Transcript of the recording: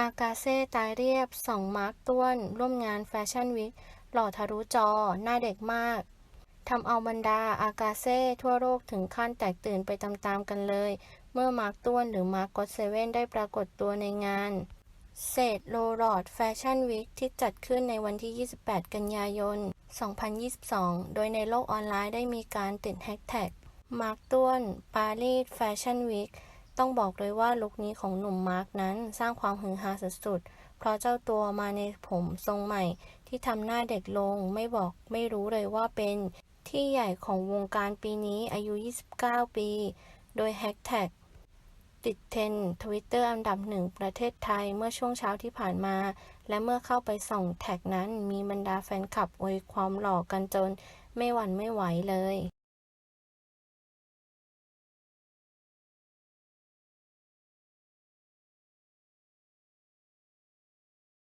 อากาเซ่ตายเรียบสองมาร์คต้วน ร่วมงานแฟชั่นวีคหล่อทะลุจอ หน้าเด็กมากทำเอาบรรดาอากาเซ่ทั่วโลกถึงขั้นแตกตื่นไปตามๆกันเลย เมื่อมาร์คต้วนหรือมาร์คก็อตเซเว่นได้ปรากฏตัวในงานเศษโลรอดแฟชั่นวีคที่จัดขึ้นในวันที่ 28 กันยายน 2022 โดยในโลกออนไลน์ได้มีการติดแฮชแท็กมาร์คต้วนปารีสแฟชั่นวีค ต้องบอกเลยว่าลุคนี้ของหนุ่มมาร์กนั้นสร้างความฮือฮาสุดๆ เพราะเจ้าตัวมาในผมทรงใหม่ ที่ทำหน้าเด็กลงไม่บอกไม่รู้เลยว่าเป็นที่ใหญ่ของวงการปีนี้อายุ 29 ปี โดยแฮชแท็กติดเทรนทวิตเตอร์อันดับหนึ่งประเทศไทยเมื่อช่วงเช้าที่ผ่านมา และเมื่อเข้าไปส่องแท็กนั้น มีบรรดาแฟนคลับอวยความหล่อกันจน ไม่หวั่นไม่ไหวเลย